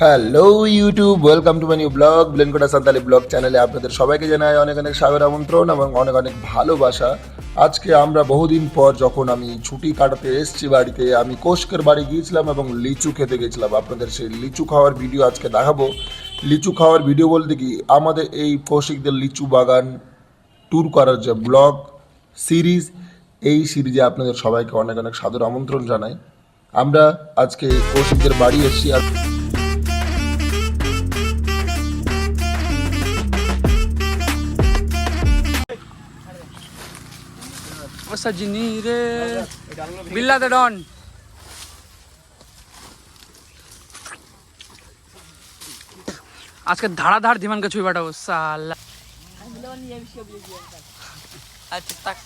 Hello YouTube welcome to my new vlog ব্লেনকোটা Santali blog চ্যানেলে আপনাদের সবাইকে জানাই অনেক অনেক সাগর আমন্ত্রণ এবং অনেক অনেক ভালোবাসা। আজকে আমরা বহুদিন পর যখন আমি ছুটি কাটাতে এসেছি বাড়িতে, আমি কোশকের বাড়ি গিয়েছিলাম এবং লিচু খেতে গেছিলাম। আপনাদের সেই লিচু খাওয়ার ভিডিও আজকে দেখাবো। লিচু খাওয়ার ভিডিও বলতে কি, আমাদের এই কৌশিকদের লিচু বাগান ট্যুর করার যে ব্লগ সিরিজ, এই সিরিজে আপনাদের সবাইকে অনেক অনেক সাদর আমন্ত্রণ জানাই। আমরা আজকে কৌশিকদের বাড়ি এসেছি আর আজকে ধাড়াধাড় ধিমানকে ছুঁই পাঠাবো, সালা। আচ্ছা তাক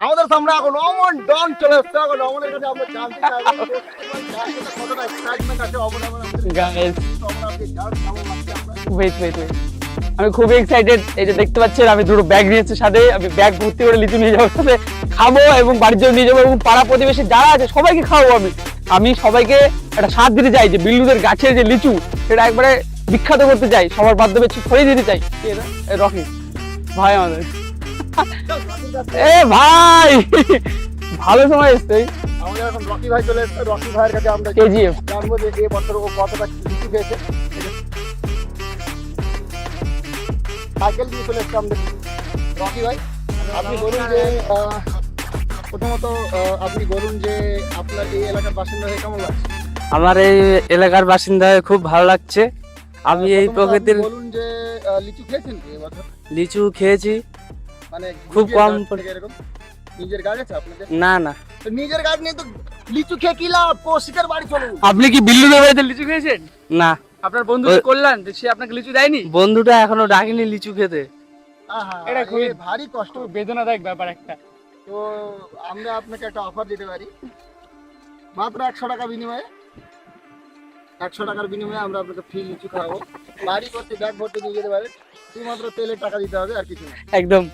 আমাদের সামনে এখন অমন ডন চলে এসছে। এখন অমনের কাছে আমরা জানতে চাইব কতটা এক্সাইটমেন্ট আছে অমন কেমন ওয়েট ওয়েট ওয়েট আমি খুবই এক্সাইটেড এই যে দেখতে পাচ্ছেন আমি দুটো ব্যাগ নিয়েছি সাথে। আমি ব্যাগ ভর্তি করে লিচু নিয়ে যাব সাথে। খাব এবং বাড়ির জন্য নিয়ে যাব এবং পাড়া প্রতিবেশী যারা আছে সবাইকে খাওয়াবো আমি। আমি সবাইকে একটা সাথ দিতে চাই যে বিল্লুদের গাছের যে লিচু সেটা একবারে বিখ্যাত করতে চাই। সবার মাধ্যমে ছড়িয়ে দিতে চাই? এ রকি। ভাই আমাদের। এ ভাই! ভালো সময় এসছে। আমাদের এখন রকি ভাই চলে এসছে। রকি ভাইয়ের কাছে আমরা কেজিএফ জানব যে এই বছর ও কতটা লিচু খেয়েছে। সাইকেল দিয়ে চলে এসছে আমাদের রকি ভাই। আপনি বলুন যে প্রথমত আপনি বলুন যে আপনার এই এলাকার বাসিন্দা হয়ে কেমন লাগছে? আমার এই এলাকার বাসিন্দা হয়ে খুব ভালো লাগছে। আমি এই প্রকৃতির বলুন যে লিচু খেয়েছেন কি এবছর লিচু খেয়েছি। মানে খুব কম নিজের গাছ আছে আপনাদের? না না। নিজের গাছ নিয়ে তো লিচু খেয়ে কি লাভ? কৌশিকের বাড়ি চলুন আপনি কি বিল্লুদের বাড়িতে লিচু খেয়েছেন? না। আপনার বন্ধু করলেন যে সে আপনাকে লিচু দেয়নি? বন্ধুটা এখনও ডাকেনি লিচু খেতে। এটা খুবই- ভারী কষ্ট। বেদনাদায়ক ব্যাপার একটা। তো আমরা আপনাকে একটা অফার দিতে পারি। মাত্র একশো টাকা বিনিময়ে একশো টাকার বিনিময়ে আমরা আপনাকে ফ্রি লিচু খাওয়াবো। বাড়ি ভর্তি ব্যাগ ভর্তি নিয়ে যেতে পারেন। শুধুমাত্র তেলের টাকা দিতে হবে আর কিছু না। একদম।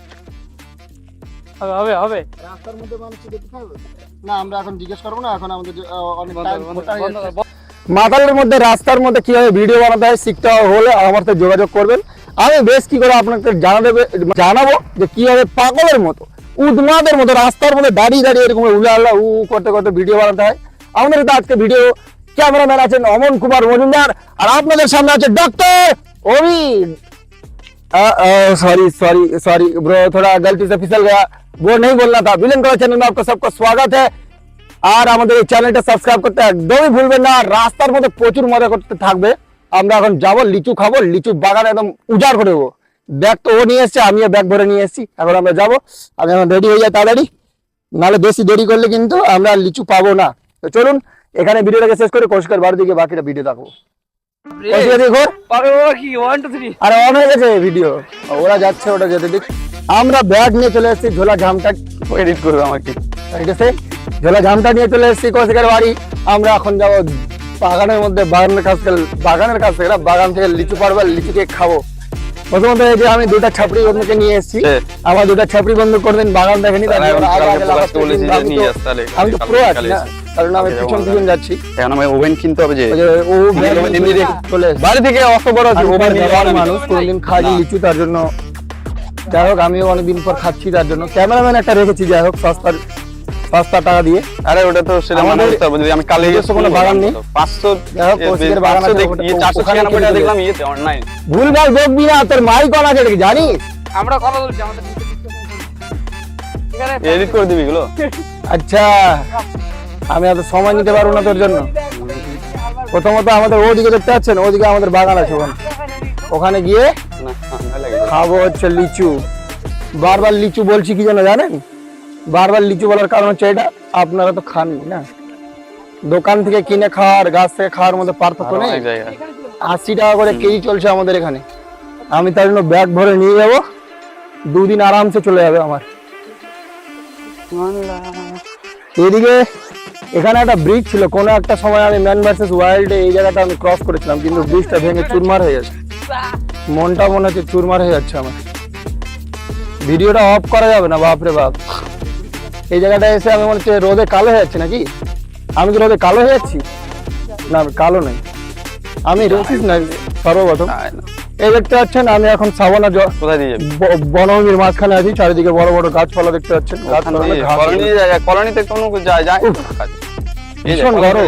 হবে হবে হবে। রাস্তার মধ্যে মানুষ দেখতে পাবে না আমরা এখন জিজ্ঞেস করব না এখন আমাদের অনেক বন্ধ টাইম কর, বন্ধ কর, বন্ধ কর, বন্ধ মাতালের মধ্যে রাস্তার মধ্যে কিভাবে ভিডিও বানাতে হয় শিখতে হলে আমার সাথে যোগাযোগ করবেন আমি বেশ কি করে আপনাকে জানা দেবে জানাবো যে কিভাবে পাগলের মতো উদ্মাদের মতো রাস্তার মধ্যে দাঁড়িয়ে দাঁড়িয়ে এরকম উলা আল্লাহ উ করতে করতে ভিডিও বানাতে হয় আমাদের তো আজকে ভিডিও ক্যামেরাম্যান আছেন অমন কুমার মজুমদার আর আপনাদের সামনে আছে doctor Abhi sorry sorry sorry bro थोड़ा गलती से फिसल गया वो नहीं बोलना था विलन कलर चैनल में आपका सबका स्वागत है আর আমাদের এই চ্যানেলটা সাবস্ক্রাইব করতে একদমই ভুলবেন না। রাস্তার মধ্যে প্রচুর মজা করতে থাকবে। আমরা এখন যাব লিচু খাব লিচু বাগান একদম উজাড় করে দেবো। ব্যাগ তো ও নিয়ে এসছে আমিও ব্যাগ ভরে নিয়ে এসেছি। এখন আমরা যাব আমি এখন রেডি হয়ে যাই তাড়াতাড়ি। নাহলে বেশি দেরি করলে কিন্তু আমরা লিচু পাবো না। তো চলুন এখানে ভিডিওটাকে শেষ করে। কৌশিকের বাড়ি দিকে বাকিটা ভিডিও দেখো। কৌশিক দেখো পাবে বাবা কি? ওয়ান টু থ্রি আরে অন হয়ে গেছে ভিডিও ওরা যাচ্ছে ওটা যেতে দিক। আমরা ব্যাগ নিয়ে চলে এসেছি ঝোলা ঝামটা এডিট করবে আমাকে। ঠিক আছে ঝোলা ঝামটা নিয়ে চলে এসেছি কৌশিকের বাড়ি। আমরা এখন যাব বাগানের মধ্যে বাগানের কাছ থেকে বাগানের কাছ থেকে বাগান থেকে লিচু পারব লিচু কেক খাব। প্রথমত এই যে আমি দুটা ছাপড়ি বন্ধুকে নিয়ে এসেছি। আমার দুটা ছাপড়ি বন্ধু করবেন বাগান দেখেনি আমি তো- প্রো আছি না কারণ আমি পিছন পিছন যাচ্ছি। এখন আমি ওভেন কিনতে হবে যে ওই যে ও ব্যাগ এমনি নিয়ে রেখে- চলে এসেছে। বাড়ি থেকে অত ওভেন মানুষ কোনদিন খাইনি লিচু তার জন্য। যাই হোক আমিও অনেকদিন পর খাচ্ছি তার জন্য। ক্যামেরাম্যান একটা রেখেছি যাই হোক সস্তার সস্তা টাকা দিয়ে। আরে ওটা তো সেটা মানে যদি আমি কালে কোনো বাগান নেই। পাঁচশো বাগান আছে, কিনে টাকা দেবে। দেখলাম ইয়েতে অনলাইন ভুল ভালো দেখবি না তোর মাইক অন আছে জানিস? আমরা কথা বলছি আমাদের এডিট করে দিবি এগুলো? আচ্ছা আমি এত সময় নিতে পারব না তোর জন্য। প্রথমত আমাদের ওদিকে দেখতে পাচ্ছেন ওদিকে আমাদের বাগান আছে ওখানে। ওখানে গিয়ে না ভালো লাগে খাব হচ্ছে লিচু। বারবার লিচু বলছি কি যেন জানেন? বারবার লিচু বলার কারণ হচ্ছে এটা আপনারা তো খাননি না। দোকান থেকে কিনে খাওয়ার গাছ থেকে খাওয়ার মধ্যে পার্থক্য নেই। আশি টাকা করে কেজি চলছে আমাদের এখানে। আমি তার জন্য ব্যাগ ভরে নিয়ে যাব। দুদিন আরামসে চলে যাবে আমার। এদিকে এখানে একটা ব্রিজ ছিল। কোনো একটা সময় আমি ম্যান ভার্সেস ওয়াইল্ডে এই জায়গাটা আমি ক্রস করেছিলাম কিন্তু ব্রিজটা ভেঙে চুরমার হয়ে যাচ্ছে। মনটা মনে হচ্ছে চুরমার হয়ে যাচ্ছে আমার। ভিডিওটা অফ করা যাবে না বাপরে বাপ। এই জায়গাটা এসে আমি মনে হচ্ছে রোদে কালো হয়ে যাচ্ছি নাকি? আমি কি রোদে কালো হয়ে যাচ্ছি? না কালো নই আমি রসিস না সর্বপ্রথম। এই দেখতে পাচ্ছেন আমি এখন সাবনা কোথায় দিয়ে বনভূমির মাঝখানে আছি চারিদিকে বড় বড় গাছপালা দেখতে পাচ্ছেন। কলোনিতে কোনো যায় যায় ভীষণ গরম।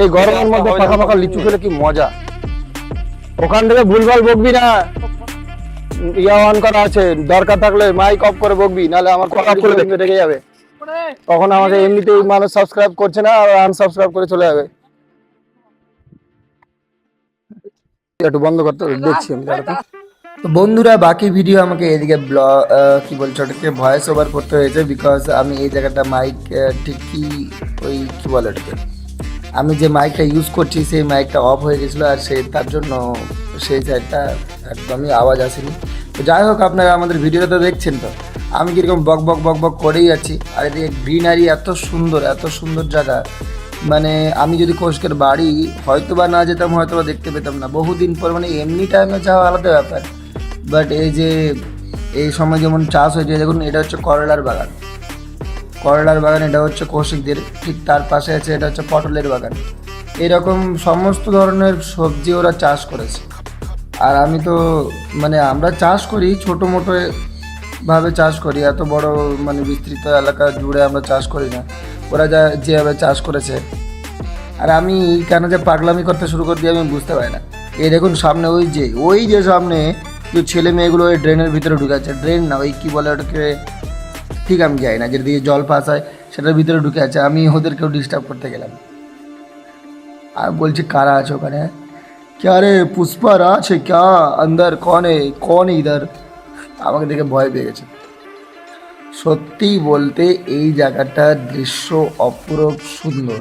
এই গরমের মধ্যে ফাঁকা ফাঁকা লিচু খেলে কি মজা। ওখান থেকে ভুলভাল বকবি না। ইয়া অন করা আছে দরকার থাকলে মাইক অফ করে বকবি নাহলে আমার কথা খুলে দেখবে রেগে যাবে তখন আমাকে এমনিতেই মানুষ সাবস্ক্রাইব করছে না আর আনসাবস্ক্রাইব করে চলে যাবে। একটু বন্ধ করতে দেখছি আমি তো বন্ধুরা বাকি ভিডিও আমাকে এদিকে ব্লগ কি বলছে ওটাকে ভয়েস ওভার করতে হয়েছে বিকজ আমি এই জায়গাটা মাইক ঠিক কি ওই কি বলে ওটাকে? আমি যে মাইকটা ইউজ করছি সেই মাইকটা অফ হয়ে গেছিল আর সে তার জন্য সেই সাইডটা একদমই আওয়াজ আসেনি। তো যাই হোক, আপনারা আমাদের ভিডিওটা তো দেখছেন তো। আমি কীরকম বক বক বক বক করেই যাচ্ছি আর এদিকে গ্রিনারি এত সুন্দর এত সুন্দর জায়গা। মানে আমি যদি কোষকের বাড়ি হয়তো বা না যেতাম হয়তো বা দেখতে পেতাম না। বহুদিন পর মানে এমনি টাইমে যাওয়া আলাদা ব্যাপার। বাট এই যে, এই সময় যেমন চাষ হয়েছে দেখুন, এটা হচ্ছে করলার বাগান। করলার বাগান, এটা হচ্ছে কৌশিকদের ঠিক তার পাশে আছে, এটা হচ্ছে পটলের বাগান। এরকম সমস্ত ধরনের সবজি ওরা চাষ করেছে। আর আমি তো মানে আমরা চাষ করি, ছোটো মোটো ভাবে চাষ করি, এত বড় মানে বিস্তৃত এলাকা জুড়ে আমরা চাষ করি না। ওরা যা, যেভাবে চাষ করেছে। আর আমি কেন যে পাগলামি করতে শুরু করে দিই আমি বুঝতে পারি না। এই দেখুন সামনে ওই যে ওই যে সামনে যে ছেলে মেয়েগুলো ওই ড্রেনের ভিতরে ঢুকাচ্ছে ড্রেন না, ওই কী বলে ওটাকে? ঠিক আমি যাই না যেটা দিয়ে জল পাস হয় সেটার ভিতরে ঢুকে আছে। আমি ওদেরকেও ডিস্টার্ব করতে গেলাম। আর বলছি কারা আছে ওখানে? क्या রে পুষ্পা আছে क्या अंदर कौन है कौन है इधर আমাকে দেখে ভয় পেয়ে গেছে সত্যি বলতে এই জায়গাটার দৃশ্য অপূরূপ সুন্দর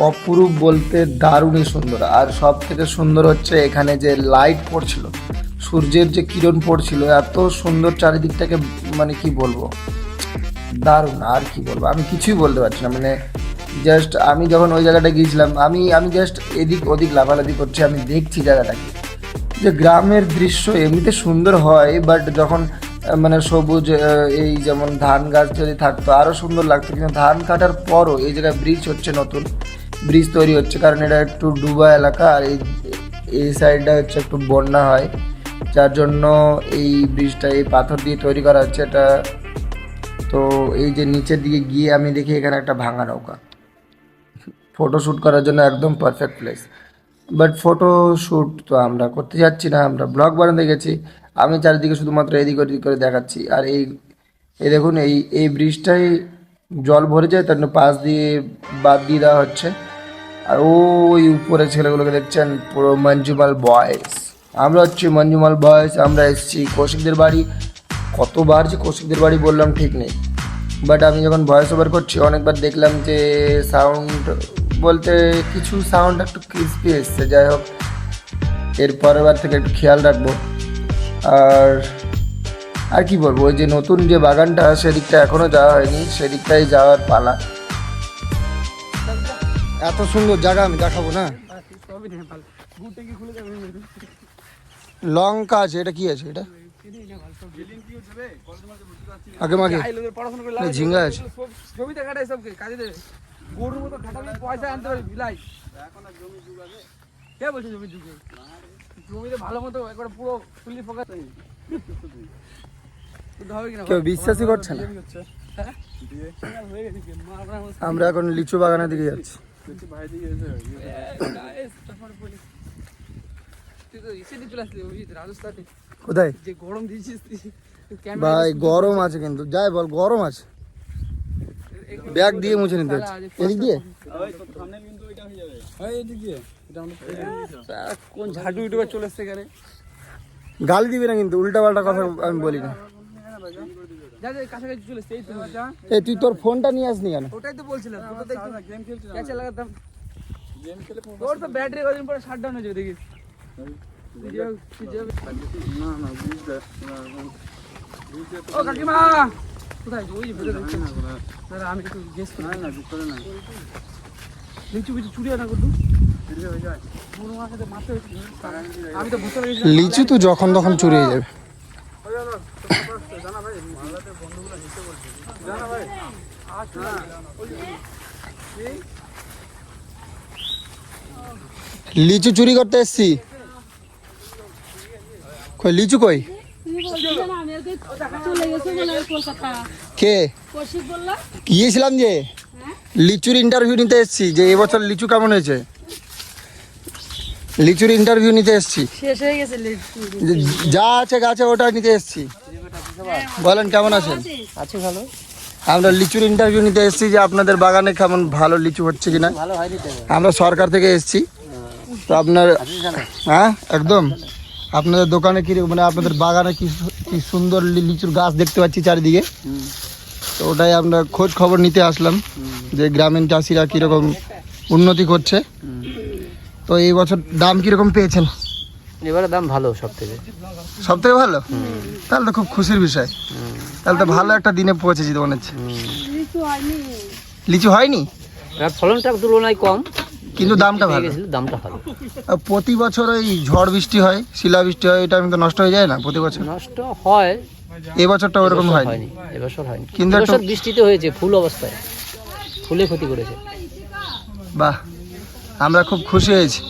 অপরূপ বলতে দারুণই সুন্দর আর সব থেকে সুন্দর হচ্ছে এখানে যে লাইট পড়ছিল সূর্যের যে কিরণ পড়ছিল এত সুন্দর চারিদিকটাকে মানে কি বলবো দারুণ আর কি বলবো আমি কিছুই বলতে পারছি না মানে জাস্ট আমি যখন ওই জায়গাটা গিয়েছিলাম, আমি আমি জাস্ট এদিক ওদিক লাফালাফি করছি, আমি দেখছি জায়গাটাকে যে গ্রামের দৃশ্য এমনিতে সুন্দর হয় বাট যখন মানে সবুজ এই যেমন ধান গাছ যদি থাকতো আরও সুন্দর লাগতো। কিন্তু ধান কাটার পরও এই জায়গায় ব্রিজ হচ্ছে নতুন। ব্রিজ তৈরি হচ্ছে, কারণ এটা একটু ডুবা এলাকা, আর এই এই সাইডটা হচ্ছে একটু বন্যা হয়। যার জন্য এই ব্রিজটা এই পাথর দিয়ে তৈরি করা হচ্ছে এটা। তো এই যে নিচের দিকে গিয়ে আমি দেখি এখানে একটা ভাঙা নৌকা। ফটো শ্যুট করার জন্য একদম perfect place but photo shoot তো আমরা করতে যাচ্ছি না, আমরা ব্লগ বানাতে গেছি। আমি চারিদিকে শুধুমাত্র এদিক ওদিক করে দেখাচ্ছি। আর এই এই দেখুন, এই এই ব্রিজটাই জল ভরে যায়, তার জন্য পাশ দিয়ে বাদ দিয়ে দেওয়া হচ্ছে। আর ওই উপরে ছেলেগুলোকে দেখছেন, পুরো মঞ্জুমাল বয়েস আমরা হচ্ছে মঞ্জুমাল বয়েস আমরা এসেছি কৌশিকদের বাড়ি। কতবার যে কৌশিকদের বাড়ি বললাম ঠিক নেই। বাট আমি যখন ভয়েস ওভার করছি, অনেকবার দেখলাম যে সাউন্ড বলতে কিছু সাউন্ড একটু ক্রিস্পি এসছে যাই হোক। এর পরের বার থেকে একটু খেয়াল রাখব। আর আর কি বলব ওই যে নতুন যে বাগানটা সেদিকটা এখনও যাওয়া হয়নি সেদিকটাই যাওয়ার পালা। এত সুন্দর জায়গা আমি দেখাবো না। লঙ্কা আছে এটা কি আছে এটা? আগে মাগে। ঝিঙ্গা আছে। গরুর মতো খাটালে পয়সা আনতে পারবি বিলাই কে বলছে জমি যুগে জমিতে ভালো মতো একবার পুরো ফুললি ফোকাস কেউ বিশ্বাসই করছে না। আমরা এখন লিচু বাগানের দিকে যাচ্ছি। তুই তো এসে দিয়ে আসলি ওই রাজস্থানে। কোথায়? যে গরম দিয়েছিস তুই ক্যামেরা ভাই গরম আছে কিন্তু। যাই বল গরম আছে। ব্যাগ দিয়ে মুছে নিতে হচ্ছে। এদিক দিয়ে? কোন ঝাড়ু ইউটিউবে চলে এসছে এখানে? গালি দিবি না কিন্তু উল্টা পাল্টা কথা আমি বলি না। এই তো। তুই তোর ফোনটা নিয়ে আসনি কেন? ওটাই তো বলছিলাম গেম খেলছিলাম। ক্যাচে লাগাতাম গেম খেলে তোর তো ব্যাটারি কদিন পরে শাট ডাউন হয়ে যাবে দেখিস যেভাবে- তুই যেভাবে- ও কাকিমা! কোথায়? ওই দাদা আমি একটু গেস করি। না ভিতরে না লিচু বিচু চুরি না করতু লিচু তো যখন তখন চুরি হয়ে যাবে। লিচু চুরি করতে এসছি। কই লিচু কই চলে গেছে বলে কলকাতা কে? গিয়েছিলাম যে? লিচুর ইন্টারভিউ নিতে এসেছি যে এবছর লিচু কেমন হয়েছে? লিচুর ইন্টারভিউ নিতে এসেছি। শেষ হয়ে গেছে লিচু। যে- যা আছে গাছে ওটা নিতে এসেছি। বলেন কেমন আছেন? আছে। ভালো। আমরা লিচুর ইন্টারভিউ নিতে এসেছি যে আপনাদের বাগানে কেমন ভালো লিচু হচ্ছে কিনা। ভালো আমরা সরকার থেকে এসেছি। তো আপনার হ্যাঁ একদম। আপনাদের দোকানে কি মানে আপনাদের বাগানে কি কি সুন্দর লি- লিচুর গাছ দেখতে পাচ্ছি চারিদিকে। তো ওটাই আমরা খোঁজ খবর নিতে আসলাম যে গ্রামীণ চাষিরা কীরকম উন্নতি করছে। তো এই বছর দাম কীরকম পেয়েছেন? এবারে দাম ভালো সব থেকে সব থেকে ভালো তাহলে তো খুব খুশির বিষয়। তাহলে তো ভালো একটা দিনে পৌঁছেছি তো মনে হচ্ছে। লিচু হয়নি। লিচু হয়নি? এবার ফলনটা তুলনায় কম। কিন্তু দামটা ভালো। গেছিল দামটা ভালো। প্রতি বছর ওই ঝড় বৃষ্টি হয় শিলা বৃষ্টি হয় এটা আমি তো নষ্ট হয়ে যায় না প্রতি বছর? নষ্ট হয়। এবছরটা ওরকম হয়নি। হয়নি এবছর হয়নি। কিন্তু এবছর বৃষ্টিতে হয়েছে ফুল অবস্থায়। ফুলে ক্ষতি করেছে। বাহ আমরা খুব খুশি হয়েছি।